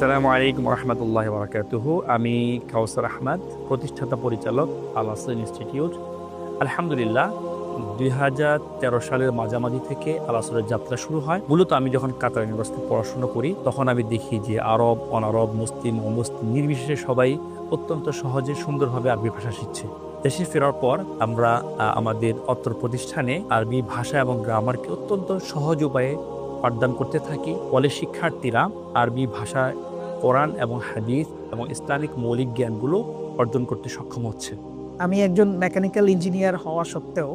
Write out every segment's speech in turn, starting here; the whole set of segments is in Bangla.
আসসালামু আলাইকুম রহমতুল্লাহ বরাকাতুহ আমি কাউসার আহমদ, প্রতিষ্ঠাতা পরিচালক আল হাসান ইনস্টিটিউট। আলহামদুলিল্লাহ, দুই হাজার তেরো সালের মাঝামাঝি থেকে আলাসরের যাত্রা শুরু হয়। মূলত আমি যখন কাতার ইউনিভার্সিটি পড়াশোনা করি, তখন আমি দেখি যে আরব, অনারব, মুসলিম, অমুসলিম নির্বিশেষে সবাই অত্যন্ত সহজে সুন্দরভাবে আরবি ভাষা শিখছে। দেশে ফেরার পর আমরা আমাদের অত্র প্রতিষ্ঠানে আরবি ভাষা এবং গ্রামারকে অত্যন্ত সহজ উপায়ে পাঠদান করতে থাকি। ফলে শিক্ষার্থীরা আরবি ভাষায় কোরআন এবং হাদিস এবং ইসলামিক মৌলিক জ্ঞানগুলো অর্জন করতে সক্ষম হচ্ছে। আমি একজন মেকানিক্যাল ইঞ্জিনিয়ার হওয়া সত্ত্বেও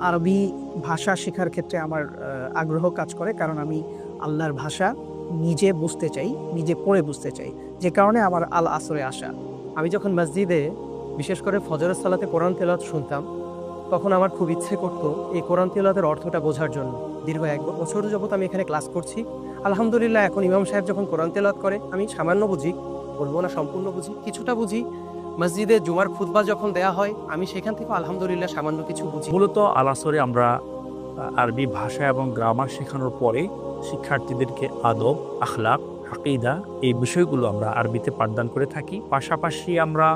আরবি ভাষা শেখার ক্ষেত্রে আমার আগ্রহ কাজ করে কারণ আমি আল্লাহর ভাষা নিজে বুঝতে চাই নিজে পড়ে বুঝতে চাই যে কারণে আমার আল আসরে আসা। আমি যখন মসজিদে বিশেষ করে ফজরের সালাতে কোরআন তেলাত শুনতাম তখন আমার খুব ইচ্ছে করতো এই কোরআন তেলাওয়াতের অর্থটা বোঝার জন্য। দীর্ঘ এক বছর যাবত আমি এখানে ক্লাস করছি। আলহামদুলিল্লাহ, এখন ইমাম সাহেব যখন কোরআন তেলাওয়াত করে, আমি সামান্য বুঝি, বলব না সম্পূর্ণ বুঝি, কিছুটা বুঝি। মসজিদে জুমার খুতবা যখন দেয়া হয়, আমি সেখান থেকে আলহামদুলিল্লাহ সামান্য কিছু বুঝি। মূলত আলাসরে আমরা আরবি ভাষা এবং গ্রামার শেখানোর পরে শিক্ষার্থীদেরকে আদব, আখলাক হাকিদা এই বিষয়গুলো আমরা আরবিতে পাঠদান করে থাকি। পাশাপাশি আমরা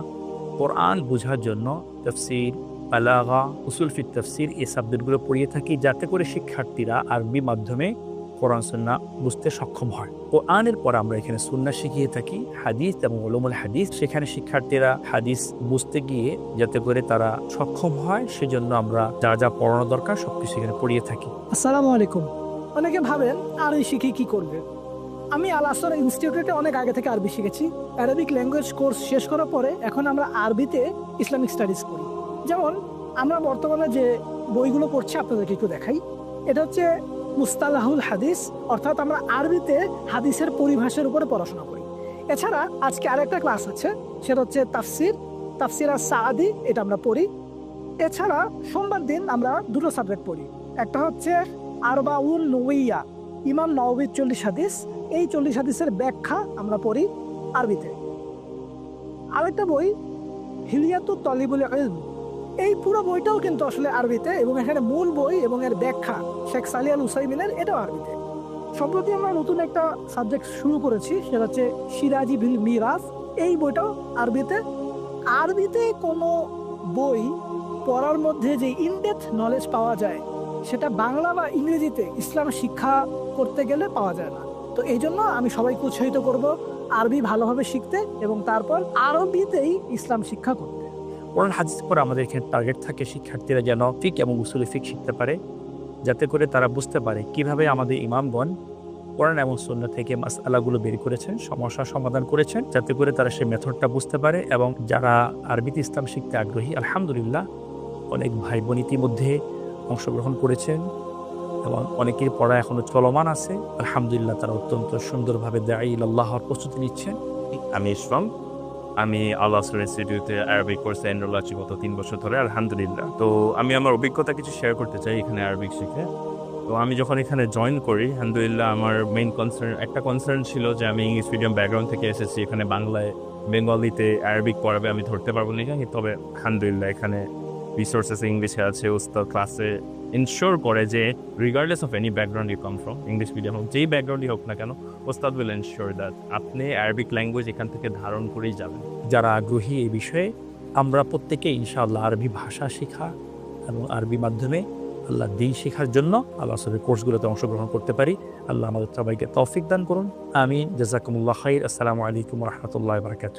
কোরআন বোঝার জন্য তফসির আলাগা উসুল ফির তফসির এই সাবজেক্টগুলো পড়িয়ে থাকি যাতে করে শিক্ষার্থীরা আরবি মাধ্যমে কোরআন সুন্না বুঝতে সক্ষম হয়। ও কোরআনের পর আমরা এখানে সুন্না শিখিয়ে থাকি, হাদিস এবং ওলমুল হাদিস। সেখানে শিক্ষার্থীরা হাদিস বুঝতে গিয়ে যাতে করে তারা সক্ষম হয়, সেজন্য আমরা যা যা পড়ানো দরকার সবকিছু এখানে পড়িয়ে থাকি। আসসালামু আলাইকুম। অনেকে ভাবেন, আরবি শিখে কি করবে? আমি আল আসর ইনস্টিটিউটে অনেক আগে থেকে আরবি শিখেছি। অ্যারাবিক ল্যাঙ্গুয়েজ কোর্স শেষ করার পরে এখন আমরা আরবিতে ইসলামিক স্টাডিজ করি। যেমন আমরা বর্তমানে যে বইগুলো পড়ছি আপনাদেরকে একটু দেখাই, এটা হচ্ছে মুস্তালাহুল হাদিস, অর্থাৎ আমরা আরবিতে হাদিসের পরিভাষার উপরে পড়াশোনা করি। এছাড়া আজকে আরেকটা ক্লাস আছে, সেটা হচ্ছে তাফসির তাফসির আর সাদি এটা আমরা পড়ি। এছাড়া সোমবার দিন আমরা দুটো সাবজেক্ট পড়ি, একটা হচ্ছে আরবাউল নওয়িয়া ইমাম নওয়ির চল্লিশ হাদিস, এই চল্লিশ হাদিসের ব্যাখ্যা আমরা পড়ি আরবিতে। আরেকটা বই হিলিয়াতু তলিবুল এই পুরো বইটাও কিন্তু আসলে আরবিতে এবং এখানে মূল বই এবং এর ব্যাখ্যা শেখ সালিয়াল উসাইমিনের, এটাও আরবিতে। সম্প্রতি আমরা নতুন একটা সাবজেক্ট শুরু করেছি, সেটা হচ্ছে সিরাজি বিল মিরাজ এই বইটাও আরবিতে। আরবিতে কোনো বই পড়ার মধ্যে যে ইনডেপথ নলেজ পাওয়া যায়, সেটা বাংলা বা ইংরেজিতে ইসলাম শিক্ষা করতে গেলে পাওয়া যায় না। তো এই জন্য আমি সবাইকে উৎসাহিত করব আরবি ভালোভাবে শিখতে এবং তারপর আরবিতেই ইসলাম শিক্ষা করতে। কোরআন হাদিস পরে আমাদের এখানে টার্গেট থাকে শিক্ষার্থীরা যেন ফিক এবং উসুলি ফিক শিখতে পারে, যাতে করে তারা বুঝতে পারে কীভাবে আমাদের ইমামগণ কোরআন এবং সন্না থেকে মাস আলাগুলো বের করেছেন, সমস্যার সমাধান করেছেন, যাতে করে তারা সেই মেথডটা বুঝতে পারে এবং যারা আরবিতে ইসলাম শিখতে আগ্রহী, আলহামদুলিল্লাহ, অনেক ভাই বোন ইতিমধ্যে অংশগ্রহণ করেছেন এবং অনেকের পড়া এখনও চলমান আছে। আলহামদুলিল্লাহ তারা অত্যন্ত সুন্দরভাবে দায়ী আল্লাহর প্রস্তুতি নিচ্ছেন। আমি ইসলাম আমি আল্লাহ ইনস্টিটিউটে আরবিক কোর্সে এনরোল আছি গত তিন বছর ধরে, আলহামদুলিল্লাহ। তো আমি আমার অভিজ্ঞতা কিছু শেয়ার করতে চাই এখানে আরবিক শিখে। তো আমি যখন এখানে জয়েন করি, আলহামদুলিল্লাহ আমার মেইন কনসার্ন একটা কনসার্ন ছিল যে আমি ইংলিশ মিডিয়াম ব্যাকগ্রাউন্ড থেকে এসেছি, এখানে বাংলায় বেঙ্গলিতে আরবিক পড়াবে আমি ধরতে পারব না, তবে আলহামদুলিল্লাহ এখানে রিসোর্সেস ইংলিশে আছে উস্তাদ ক্লাসে ইনশোর করে যে regardless of any background you come from English medium হোক, যেই ব্যাকগ্রাউন্ডই হোক না কেন, ওস্তাদ উইল এনশোর দ্যাট আপনি আরবিক ল্যাঙ্গুয়েজ এখান থেকে ধারণ করেই যাবেন। যারা আগ্রহী এই বিষয়ে, আমরা প্রত্যেকে ইনশাআল্লাহ আরবি ভাষা শেখা এবং আরবি মাধ্যমে আল্লাহ দিন শেখার জন্য আল্লাহ আসলের কোর্সগুলোতে অংশগ্রহণ করতে পারি। আল্লাহ আমাদের সবাইকে তৌফিক দান করুন। আমি জাজাকুমুল্লাহ খাইর। আসসালামু আলাইকুম রহমতুল্লাহ বারকাত